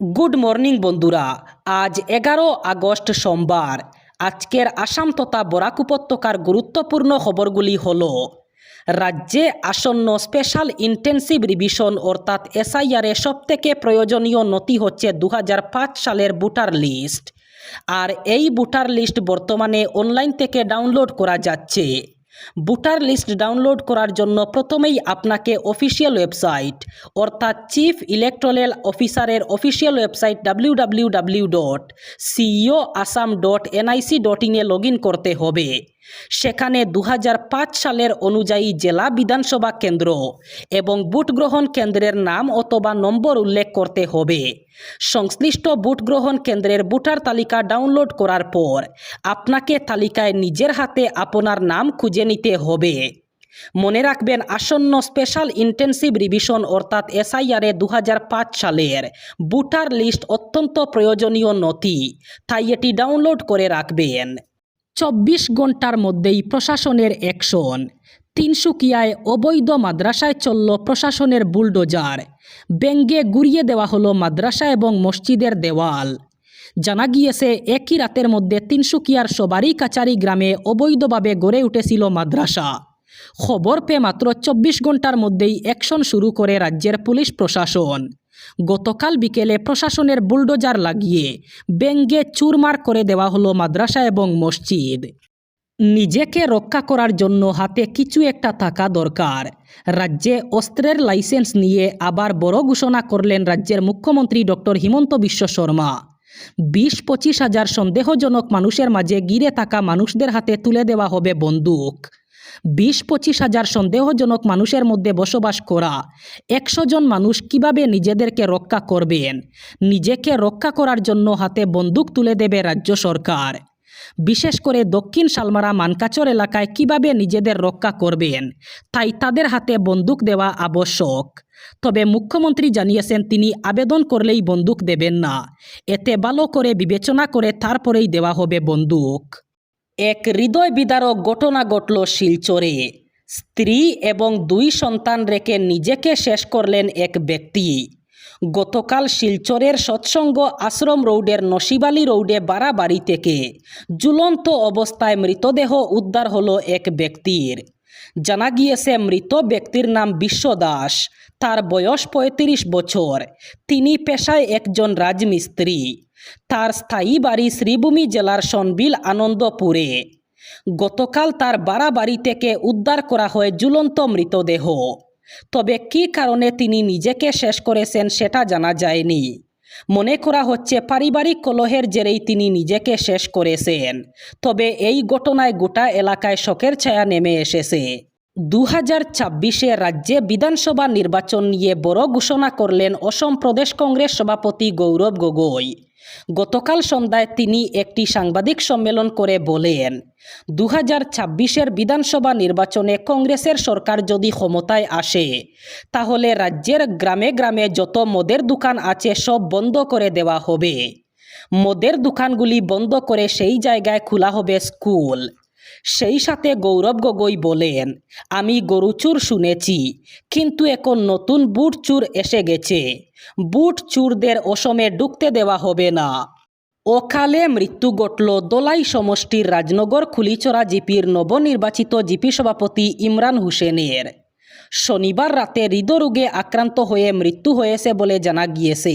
Good morning বন্ধুরা, আজ এগারো আগস্ট সোমবার। আজকের আসাম তথা বরাক উপত্যকার গুরুত্বপূর্ণ খবরগুলি হল, রাজ্যে আসন্ন স্পেশাল ইন্টেন্সিভ রিভিশন অর্থাৎ এসআইআরে সবথেকে প্রয়োজনীয় নথি হচ্ছে দু হাজার পাঁচ সালের ভোটার লিস্ট। আর এই ভোটার লিস্ট বর্তমানে অনলাইন থেকে ডাউনলোড করা যাচ্ছে। ভোটার লিস্ট ডাউনলোড করার জন্য প্রথমেই আপনাকে অফিসিয়াল ওয়েবসাইট, অর্থাৎ চিফ ইলেকট্রাল অফিসারের official website W W W dot CEO Assam dot NIC dot ইনে লগ করতে হবে। সেখানে দু হাজার পাঁচ সালের অনুযায়ী জেলা বিধানসভা কেন্দ্র এবং ভোট গ্রহণ কেন্দ্রের নাম অথবা নম্বর উল্লেখ করতে হবে। সংশ্লিষ্ট ভোট গ্রহণ কেন্দ্রের ভোটার তালিকা ডাউনলোড করার পর আপনাকে তালিকায় নিজের হাতে আপনার নাম খুঁজে নিতে হবে। মনে রাখবেন, আসন্ন স্পেশাল ইন্টেন্সিভ রিভিশন অর্থাৎ এসআইআরে দু হাজার পাঁচ সালের ভোটার লিস্ট অত্যন্ত প্রয়োজনীয় নথি, তাই এটি ডাউনলোড করে রাখবেন। চব্বিশ ঘণ্টার মধ্যেই প্রশাসনের অ্যাকশন। তিনসুকিয়ায় অবৈধ মাদ্রাসায় চলল প্রশাসনের বুলডোজার। ব্যঙ্গে গুড়িয়ে দেওয়া হলো মাদ্রাসা এবং মসজিদের দেওয়াল। জানা গিয়েছে, একই রাতের মধ্যে তিনসুকিয়ার সবারই কাচারি গ্রামে অবৈধভাবে গড়ে উঠেছিল মাদ্রাসা। খবর পেয়ে মাত্র চব্বিশ ঘণ্টার মধ্যেই অ্যাকশন শুরু করে রাজ্যের পুলিশ প্রশাসন। গতকাল বিকেলে প্রশাসনের বুলডোজার লাগিয়ে ব্যঙ্গে চুরমার করে দেওয়া হলো মাদ্রাসা এবং মসজিদ। নিজেকে রক্ষা করার জন্য হাতে কিছু একটা থাকা দরকার। রাজ্যে অস্ত্রের লাইসেন্স নিয়ে আবার বড় ঘোষণা করলেন রাজ্যের মুখ্যমন্ত্রী ডক্টর হিমন্ত বিশ্ব শর্মা। বিশ পঁচিশ হাজার সন্দেহজনক মানুষের মাঝে গিরে থাকা মানুষদের হাতে তুলে দেওয়া হবে বন্দুক। বিশ পঁচিশ হাজার সন্দেহজনক মানুষের মধ্যে বসবাস করা। একশো জন মানুষ কীভাবে নিজেদেরকে রক্ষা করবেন? নিজেকে রক্ষা করার জন্য হাতে বন্দুক তুলে দেবে রাজ্য সরকার। বিশেষ করে দক্ষিণ শালমারা মানকাচর এলাকায় কীভাবে নিজেদের রক্ষা করবেন? তাই তাদের হাতে বন্দুক দেওয়া আবশ্যক। তবে মুখ্যমন্ত্রী জানিয়েছেন, তিনি আবেদন করলেই বন্দুক দেবেন না। এতে ভালো করে বিবেচনা করে তারপরেই দেওয়া হবে বন্দুক। এক হৃদয় বিদারক ঘটনা ঘটল শিলচরে। স্ত্রী এবং দুই সন্তান রেখে নিজেকে শেষ করলেন এক ব্যক্তি। গতকাল শিলচরের সৎসঙ্গ আশ্রম রোডের নসিবালি রোডে বাড়াবাড়ি থেকে জুলন্ত অবস্থায় মৃতদেহ উদ্ধার হলো এক ব্যক্তির। জানা গিয়েছে মৃত ব্যক্তির নাম বিশ্ব দাস তার বয়স পঁয়ত্রিশ বছর। তিনি পেশায় একজন রাজমিস্ত্রি। তার স্থায়ী বাড়ি শ্রীভূমি জেলার সনবিল আনন্দপুরে। গতকাল তার বাড়াবাড়ি থেকে উদ্ধার করা হয় ঝুলন্ত মৃতদেহ। তবে কী কারণে তিনি নিজেকে শেষ করেছেন সেটা জানা যায়নি। মনে করা হচ্ছে পারিবারিক কলহের জেরেই তিনি নিজেকে শেষ করেছেন। তবে এই ঘটনায় গোটা এলাকায় শোকের ছায়া নেমে এসেছে। দু হাজার ছাব্বিশে রাজ্যে বিধানসভা নির্বাচন নিয়ে বড় ঘোষণা করলেন অসম প্রদেশ কংগ্রেস সভাপতি গৌরব গগৈ। গতকাল সন্ধ্যায় তিনি একটি সাংবাদিক সম্মেলন করে বলেন দু হাজার ছাব্বিশের বিধানসভা নির্বাচনে কংগ্রেসের সরকার যদি ক্ষমতায় আসে, তাহলে রাজ্যের গ্রামে গ্রামে যত মদের দোকান আছে সব বন্ধ করে দেওয়া হবে। মদের দোকানগুলি বন্ধ করে সেই জায়গায় খোলা হবে স্কুল। সেই সাথে গৌরব গগৈ বলেন, আমি গরুচুর শুনেছি, কিন্তু এখন নতুন বুট চুর এসে গেছে। বুট চুরদের অসমে ঢুকতে দেওয়া হবে না। অকালে মৃত্যু ঘটল দোলাই সমষ্টির রাজনগর খুলিচরা জিপির নবনির্বাচিত জিপি সভাপতি ইমরান হোসেনের। শনিবার রাতে হৃদরোগে আক্রান্ত হয়ে মৃত্যু হয়েছে বলে জানা গিয়েছে।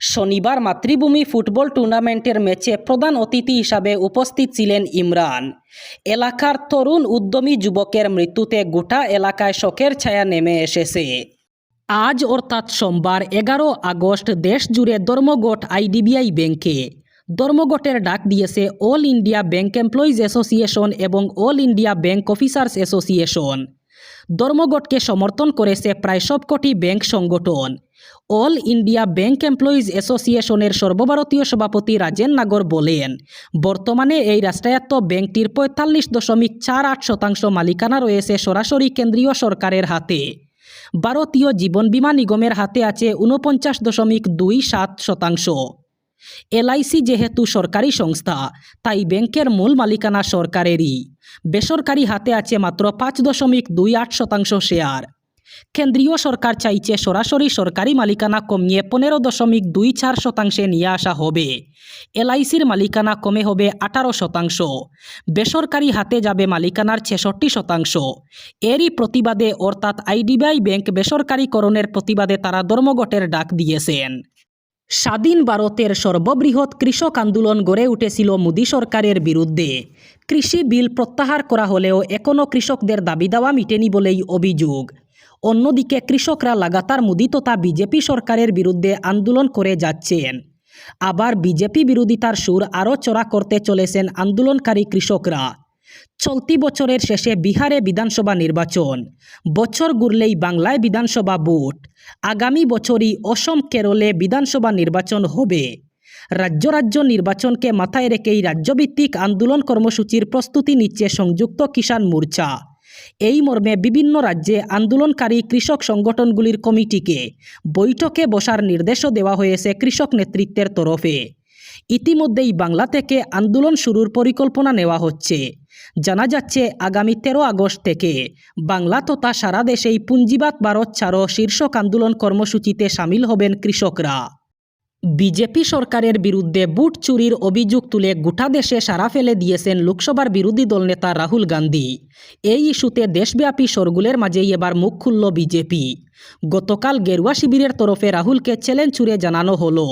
শনিবার মাতৃভূমি ফুটবল টুর্নামেন্টের ম্যাচে প্রধান অতিথি হিসাবে উপস্থিত ছিলেন ইমরান। এলাকার তরুণ উদ্যমী যুবকের মৃত্যুতে গোটা এলাকায় শোকের ছায়া নেমে এসেছে। আজ অর্থাৎ সোমবার এগারো আগস্ট দেশ জুড়ে ধর্মঘট আইডিবিআই ব্যাংকে। ধর্মঘটের ডাক দিয়েছে all India bank employees association এবং all India bank officers association. ধর্মঘটকে সমর্থন করেছে প্রায় সবকটি ব্যাংক সংগঠন। অল ইন্ডিয়া ব্যাংক এমপ্লয়িজ অ্যাসোসিয়েশনের সর্বভারতীয় সভাপতি রাজেন নাগর বলেন, বর্তমানে এই রাষ্ট্রায়ত্ত ব্যাংকটির পঁয়তাল্লিশ দশমিক চার আট শতাংশ মালিকানা রয়েছে সরাসরি কেন্দ্রীয় সরকারের হাতে। ভারতীয় জীবন বীমা নিগমের হাতে আছে ঊনপঞ্চাশ দশমিক দুই সাত শতাংশ। এলআইসি যেহেতু সরকারি সংস্থা, তাই ব্যাংকের মূল মালিকানা সরকারেরই। বেসরকারি হাতে আছে মাত্র পাঁচ দশমিক দুই আট শতাংশ শেয়ার। কেন্দ্রীয় সরকার চাইছে সরাসরি সরকারি মালিকানা কমিয়ে পনেরো দশমিক দুই চার শতাংশে নিয়ে আসা হবে। এলআইসির মালিকানা কমে হবে আঠারো শতাংশ। বেসরকারি হাতে যাবে মালিকানার ছেষট্টি শতাংশ। এরই প্রতিবাদে অর্থাৎ আইডিবিআই ব্যাংক বেসরকারীকরণের প্রতিবাদে তারা ধর্মঘটের ডাক দিয়েছেন। স্বাধীন ভারতের সর্ববৃহৎ কৃষক আন্দোলন গড়ে উঠেছিল মোদী সরকারের বিরুদ্ধে। কৃষি বিল প্রত্যাহার করা হলেও এখনও কৃষকদের দাবি দাওয়া মিটেনি বলেই অভিযোগ। অন্যদিকে কৃষকরা লাগাতার মোদী তথা বিজেপি সরকারের বিরুদ্ধে আন্দোলন করে যাচ্ছেন। আবার বিজেপি বিরোধিতার সুর আরও চড়া করতে চলেছেন আন্দোলনকারী কৃষকরা। চলতি বছরের শেষে বিহারে বিধানসভা নির্বাচন। বছর ঘুরলেই বাংলায় বিধানসভা ভোট। আগামী বছরই অসম কেরলে বিধানসভা নির্বাচন হবে। রাজ্য রাজ্য নির্বাচনকে মাথায় রেখেই রাজ্যভিত্তিক আন্দোলন কর্মসূচির প্রস্তুতি নিচ্ছে সংযুক্ত কিষাণ মোর্চা। এই মর্মে বিভিন্ন রাজ্যে আন্দোলনকারী কৃষক সংগঠনগুলির কমিটিকে বৈঠকে বসার নির্দেশও দেওয়া হয়েছে কৃষক নেতৃত্বের তরফে। ইতিমধ্যেই বাংলা থেকে আন্দোলন শুরুর পরিকল্পনা নেওয়া হচ্ছে। জানা যাচ্ছে, আগামী তেরো আগস্ট থেকে বাংলা তথা সারা দেশেই পুঞ্জিবাদ ভারত ছাড়ো শীর্ষক আন্দোলন কর্মসূচিতে সামিল হবেন কৃষকরা। বিজেপি সরকারের বিরুদ্ধে বুট চুরির অভিযোগ তুলে গোটা দেশে সারা ফেলে দিয়েছেন লোকসভার বিরোধী দলনেতা রাহুল গান্ধী। এই ইস্যুতে দেশব্যাপী সরগুলের মাঝেই এবার মুখ খুলল বিজেপি। গতকাল গেরুয়া শিবিরের তরফে রাহুলকে চ্যালেঞ্জ ছুড়ে জানানো হলো।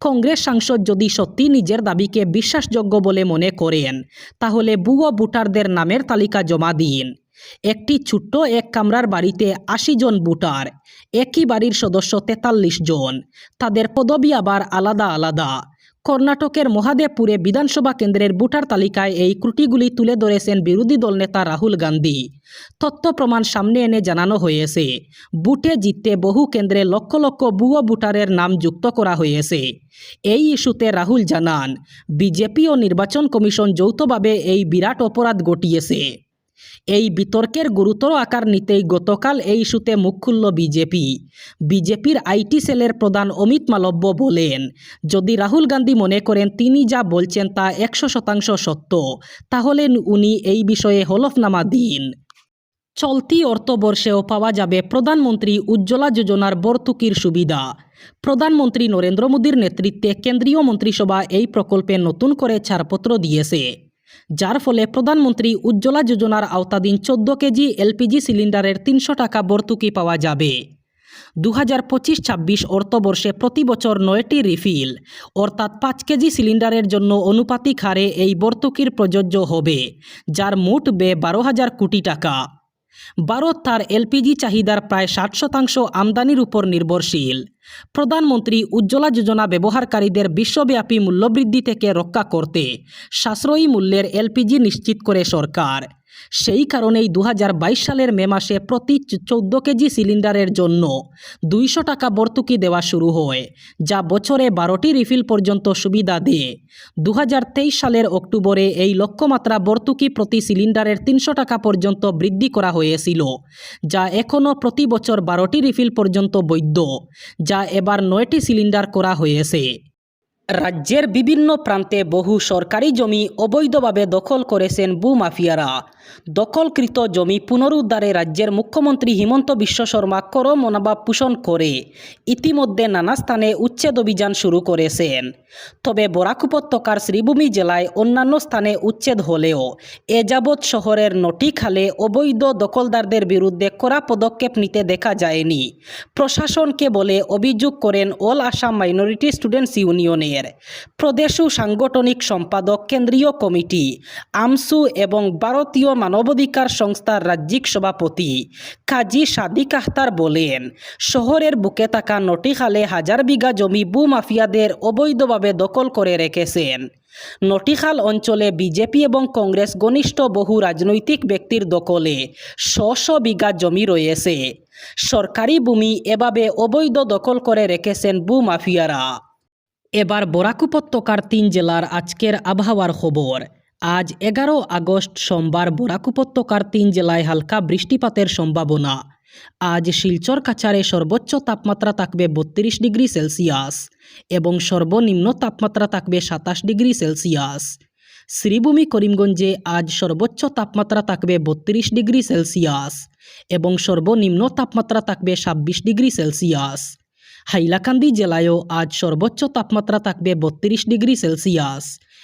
কংগ্রেস সাংসদ যদি সত্যি নিজের দাবিকে বিশ্বাসযোগ্য বলে মনে করেন, তাহলে বুয়ো ভোটারদের নামের তালিকা জমা দিন। একটি ছোট্ট এক কামরার বাড়িতে আশি জন ভোটার, একই বাড়ির সদস্য তেতাল্লিশ জন। তাদের পদবি আবার আলাদা আলাদা। কর্ণাটকের মহাদেবপুরে বিধানসভা কেন্দ্রের ভোটার তালিকায় এই ত্রুটিগুলি তুলে ধরেছেন বিরোধী দলনেতা রাহুল গান্ধী। তথ্য প্রমাণ সামনে এনে জানানো হয়েছে বুটে জিততে বহু কেন্দ্রে লক্ষ লক্ষ ভুয়ো ভোটারের নাম যুক্ত করা হয়েছে। এই ইস্যুতে রাহুল জানান, বিজেপি ও নির্বাচন কমিশন যৌথভাবে এই বিরাট অপরাধ ঘটিয়েছে। এই বিতর্কের গুরুতর আকার নিতেই গতকাল এই ইস্যুতে মুখ খুলল বিজেপি। বিজেপির আইটি সেলের প্রধান অমিত মালব্য বলেন, যদি রাহুল গান্ধী মনে করেন তিনি যা বলছেন তা একশো শতাংশ সত্য, তাহলে উনি এই বিষয়ে হলফনামা দিন। চলতি অর্থবর্ষেও পাওয়া যাবে প্রধানমন্ত্রী উজ্জ্বলা যোজনার ভর্তুকির সুবিধা। প্রধানমন্ত্রী নরেন্দ্র মোদীর নেতৃত্বে কেন্দ্রীয় মন্ত্রিসভা এই প্রকল্পে নতুন করে ছাড়পত্র দিয়েছে। যার ফলে প্রধানমন্ত্রী উজ্জ্বলা যোজনার আওতাধীন চোদ্দ কেজি এলপিজি সিলিন্ডারের তিনশো টাকা ভর্তুকি পাওয়া যাবে। দু হাজার পঁচিশ ছাব্বিশ অর্থবর্ষে প্রতি বছর নয়টি রিফিল, অর্থাৎ পাঁচ কেজি সিলিন্ডারের জন্য অনুপাতিক হারে এই ভর্তুকির প্রযোজ্য হবে, যার মোট বে বারো হাজার কোটি টাকা। ভারত তার এলপিজি চাহিদার প্রায় ষাট শতাংশ আমদানির উপর নির্ভরশীল। প্রধানমন্ত্রী উজ্জ্বলা যোজনা ব্যবহারকারীদের বিশ্বব্যাপী মূল্যবৃদ্ধি থেকে রক্ষা করতে সাশ্রয়ী মূল্যের এলপিজি নিশ্চিত করে সরকার। সেই কারণেই দু হাজার বাইশ সালের মে মাসে প্রতি চৌদ্দ কেজি সিলিন্ডারের জন্য দুইশো টাকা ভর্তুকি দেওয়া শুরু হয়, যা বছরে বারোটি রিফিল পর্যন্ত সুবিধা দেয়। দু হাজার তেইশ সালের অক্টোবরে এই লক্ষ্যমাত্রা ভর্তুকি প্রতি সিলিন্ডারের তিনশো টাকা পর্যন্ত বৃদ্ধি করা হয়েছিল, যা এখনও প্রতি বছর বারোটি রিফিল পর্যন্ত বৈধ, যা এবার নয়টি সিলিন্ডার করা হয়েছে। রাজ্যের বিভিন্ন প্রান্তে বহু সরকারি জমি অবৈধভাবে দখল করেছেন ভূমাফিয়ারা দখলকৃত জমি পুনরুদ্ধারে রাজ্যের মুখ্যমন্ত্রী হিমন্ত বিশ্ব শর্মা কর মনোভাব পোষণ করে। ইতিমধ্যে নানা স্থানে উচ্ছেদ অভিযান শুরু করেছেন। তবে বরাক উপত্যকার শ্রীভূমি জেলায় অন্যান্য স্থানে উচ্ছেদ হলেও এ যাবৎ শহরের নটিখালে অবৈধ দখলদারদের বিরুদ্ধে কড়া পদক্ষেপ নিতে দেখা যায়নি। প্রশাসনকে বলে অভিযোগ করেন অল আসাম মাইনরিটি স্টুডেন্টস ইউনিয়নের প্রদেশু সাংগঠনিক সম্পাদক কেন্দ্রীয় কমিটি, আমসু এবং ভারতীয় মানবাধিকার সংস্থার রাজ্যিক সভাপতি কাজী সাদিক আখতার বলেন, শহরের বুকে থাকা নটিখালে হাজার বিঘা জমি ভূমাফিয়াদের অবৈধভাবে দখল করে রেখেছেন। নটিখাল অঞ্চলে বিজেপি এবং কংগ্রেস ঘনিষ্ঠ বহু রাজনৈতিক ব্যক্তির দখলে শ শ বিঘা জমি রয়েছে। সরকারি ভূমি এভাবে অবৈধ দখল করে রেখেছেন ভূমাফিয়ারা। এবার বরাক উপত্যকার তিন জেলার আজকের আবহাওয়ার খবর। আজ এগারো আগস্ট সোমবার বরাক উপত্যকার তিন জেলায় হালকা বৃষ্টিপাতের সম্ভাবনা। আজ শিলচর কাছারে সর্বোচ্চ তাপমাত্রা থাকবে বত্রিশ ডিগ্রি সেলসিয়াস এবং সর্বনিম্ন তাপমাত্রা থাকবে সাতাশ ডিগ্রি সেলসিয়াস। শ্রীভূমি করিমগঞ্জে আজ সর্বোচ্চ তাপমাত্রা থাকবে বত্রিশ ডিগ্রি সেলসিয়াস এবং সর্বনিম্ন তাপমাত্রা থাকবে ছাব্বিশ ডিগ্রি সেলসিয়াস। হাইলাকান্দি জেলায়ও আজ সর্বোচ্চ তাপমাত্রা থাকবে বত্রিশ ডিগ্রি সেলসিয়াস।